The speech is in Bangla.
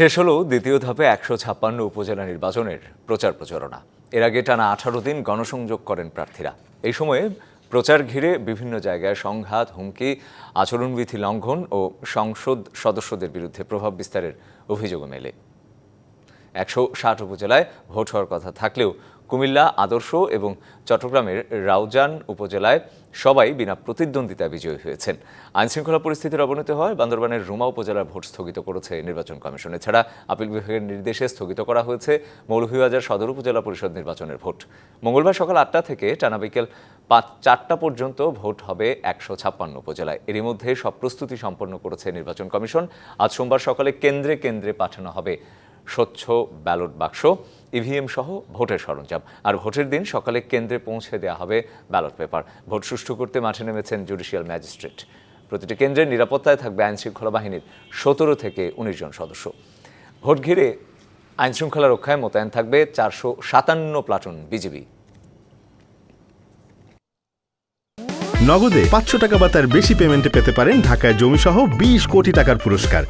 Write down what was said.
শেষ হলো দ্বিতীয় ধাপে একশো ছাপ্পান্ন উপজেলা নির্বাচনের প্রচার প্রচারণা। এর আগে টানা আঠারো দিন গণসংযোগ করেন প্রার্থীরা। এই সময়ে প্রচার ঘিরে বিভিন্ন জায়গায় সংঘাত, হুমকি, আচরণবিধি লঙ্ঘন ও সংসদ সদস্যদের বিরুদ্ধে প্রভাব বিস্তারের অভিযোগ মেলে। একশো ষাট উপজেলায় ভোট হওয়ার কথা থাকলেও কুমিল্লা আদর্শ এবং চট্টগ্রামের রাউজান উপজেলায় সবাই বিনা প্রতিদ্বন্দ্বিতায় বিজয়ী হয়েছেন। আইনশৃঙ্খলা পরিস্থিতির অবনতি হয় বান্দরবানের রুমা উপজেলার ভোট স্থগিত করেছে নির্বাচন কমিশন। এছাড়া আপিল বিভাগের নির্দেশে স্থগিত করা হয়েছে মৌলভীবাজার সদর উপজেলা পরিষদ নির্বাচনের ভোট। মঙ্গলবার সকাল আটটা থেকে টানা বিকেল পাঁচ, চারটা পর্যন্ত ভোট হবে একশো ছাপ্পান্ন উপজেলায়। এরই মধ্যে সব প্রস্তুতি সম্পন্ন করেছে নির্বাচন কমিশন। আজ সোমবার সকালে কেন্দ্রে কেন্দ্রে পাঠানো হবে স্বচ্ছ ব্যালট বাক্স। ইভিএম সহ ভোটের সরঞ্জাম। আর ভোটের দিন সকালে কেন্দ্রে পৌঁছে দেওয়া হবে ব্যালট পেপার। ভোট সুষ্ঠু করতে মাঠে নেমেছেন জুডিশিয়াল ম্যাজিস্ট্রেট। প্রতিটি কেন্দ্রের নিরাপত্তায় থাকবে আইনশৃঙ্খলা বাহিনীর সতেরো থেকে উনিশ জন সদস্য। ভোট ঘিরে আইনশৃঙ্খলা রক্ষায় মোতায়েন থাকবে চারশো সাতান্ন প্লাটুন বিজিবি। নগদে পাঁচশো টাকা বা তার বেশি পেমেন্টে পেতে পারেন ঢাকায় জমিসহ বিশ কোটি টাকার পুরস্কার।